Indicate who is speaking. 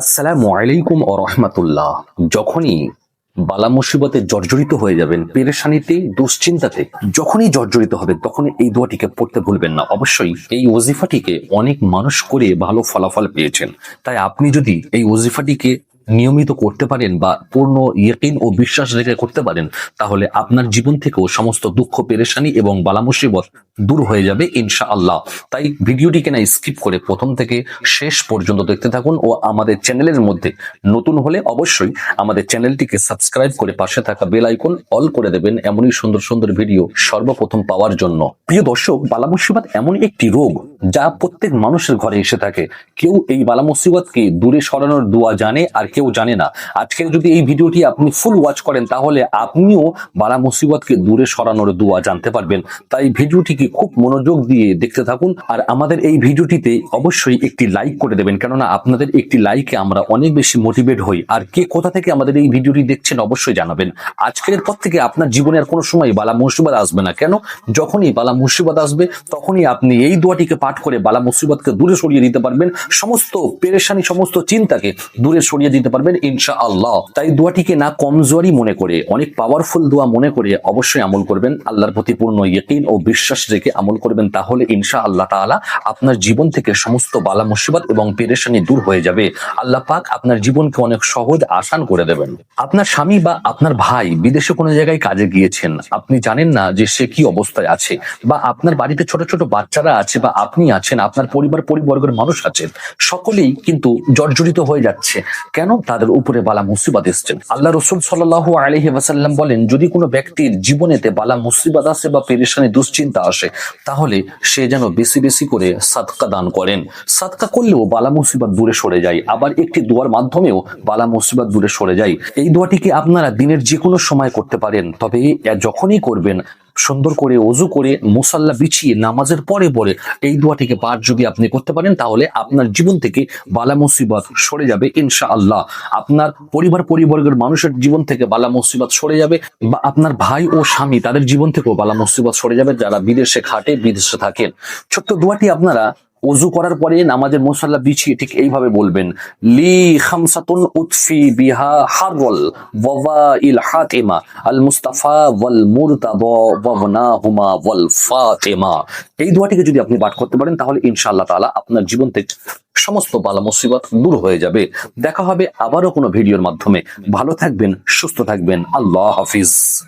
Speaker 1: আসসালামু আলাইকুম ও রহমাতুল্লাহ। যখনই বালা মুসিবতে জর্জরিত হয়ে যাবেন, পেরেশানিতে, দুশ্চিন্তাতে, যখনই জর্জরিত হবে, তখনই এই দোয়াটিকে পড়তে ভুলবেন না। অবশ্যই এই ওজিফাটিকে অনেক মানুষ করে ভালো ফলাফল পেয়েছেন। তাই আপনি যদি এই ওজিফাটিকে নিয়মিত করতে পারেন বা পূর্ণ ইয়কিন ও বিশ্বাস রেখে করতে পারেন, তাহলে আপনার জীবন থেকেও সমস্ত দুঃখ, পেরেশানি এবং বালা মুসিবত দূর হয়ে যাবে ইনশা আল্লাহ তাই ভিডিওটিকে না স্কিপ করে প্রথম থেকে শেষ পর্যন্ত দেখতে থাকুন ও আমাদের চ্যানেলের মধ্যে নতুন হলে অবশ্যই আমাদের চ্যানেলটিকে সাবস্ক্রাইব করে পাশে থাকা বেল আইকন অল করে দেবেন এমনই সুন্দর সুন্দর ভিডিও সর্বপ্রথম পাওয়ার জন্য। প্রিয় দর্শক বালা মুসিবত এমন একটি রোগ যা প্রত্যেক মানুষের ঘরে এসে থাকে। কেউ এই বালা মুসিবতকে দূরে সরানোর দোয়া জানে আর কেউ জানে না। আজকে যদি এই ভিডিওটি আপনি ফুল ওয়াচ করেন, তাহলে আপনিও বালা মুসিবতকে দূরে সরানোর দোয়া জানতে পারবেন। তাই ভিডিওটিকে খুব মনোযোগ দিয়ে দেখতে থাকুন আর আমাদের এই ভিডিওটিতে অবশ্যই একটি লাইক করে দেবেন। কেননা আপনাদের একটি লাইকে আমরা অনেক বেশি মোটিভেট হই। আর কে কোথা থেকে আমাদের এই ভিডিওটি দেখছেন অবশ্যই জানাবেন। আজকের পর থেকে আপনার জীবনে আর কোনো সময় বালা মুসিবত আসবে না। কেন? যখনই বালা মুসিবত আসবে, তখনই আপনি এই দোয়াটিকে পাঠ করে বালা মুসিবতকে দূরে সরিয়ে দিতে পারবেন। সমস্ত পেরেশানি, সমস্ত চিন্তাকে দূরে সরিয়ে দিতে পারবেন ইনশা আল্লাহ তাই দোয়াটিকে না কমজোরি মনে করে, অনেক পাওয়ারফুল দোয়া মনে করে অবশ্যই আমল করবেন। আল্লাহর প্রতি পূর্ণ ইয়কিন ও বিশ্বাস রেখে আমল করবেন, তাহলে ইনশা আল্লাহ তাআলা আপনার জীবন থেকে সমস্ত বালা মুসিবত এবং পেরেশানি দূর হয়ে যাবে। আল্লাহ পাক আপনার জীবনকে অনেক সহজ আসান করে দেবেন। আপনার স্বামী বা আপনার ভাই বিদেশে কোনো জায়গায় কাজে গিয়েছেন, আপনি জানেন না যে সে কি অবস্থায় আছে বা আপনার বাড়িতে ছোট ছোট বাচ্চারা আছে বা আপনি আছেন, আপনার পরিবার পরিবর্গের মানুষ আছেন, সকলেই কিন্তু জর্জরিত হয়ে যাচ্ছে। কেন? তাদের উপরে বালা মুসিবাদ এসছেন আল্লাহ রসুল সাল্লাহ আলহি ওয়াসাল্লাম বলেন, যদি কোনো ব্যক্তির জীবনেতে বালা মুসিবাত আসে বা পেরেশানি, দুশ্চিন্তা আসে, তাহলে সে যেন বেশি বেশি করে সাদকা দান করেন। সাদকা করলেও বালা মুসিবাদ দূরে সরে যায়। আবার একটি দোয়ার মাধ্যমেও বালা মুসিবাত দূরে সরে যায়। এই দোয়াটিকে আপনারা দিনের যে কোনো সময় করতে পারেন? তবে যখনই করবেন সুন্দর করে অজু করে মুসাল্লা বিছিয়ে নামাজের পরে পরে এই দোয়াটিকে পাঠ যদি আপনি করতে পারেন, তাহলে আপনার জীবন থেকে বালা মুসিবত সরে যাবে ইনশা আল্লাহ আপনার পরিবার পরিবর্গের মানুষের জীবন থেকে বালা মুসিবত সরে যাবে বা আপনার ভাই ও স্বামী তাদের জীবন থেকেও বালা মুসিবত সরে যাবে, যারা বিদেশে খাটে, বিদেশে থাকেন। ছোট্ট দোয়াটি আপনারা অজু করার পরে নামাজের মুসাল্লা বিছিয়ে ঠিক এইভাবে বলবেন, লি খামসাতুন উৎফি বিহা হারওয়াল ওয়াবা ইল হাতিমা, আল মুস্তাফা ওয়াল মুরতাদা হুমা ওয়াল ফাতিমা। এই দোয়াটিকে যদি আপনি পাঠ করতে পারেন, তাহলে ইনশাআল্লাহ তাআলা আপনার জীবন থেকে সমস্ত বালা মুসিবত দূর হয়ে যাবে। দেখা হবে আবারও কোনো ভিডিওর মাধ্যমে। ভালো থাকবেন, সুস্থ থাকবেন। আল্লাহ হাফিজ।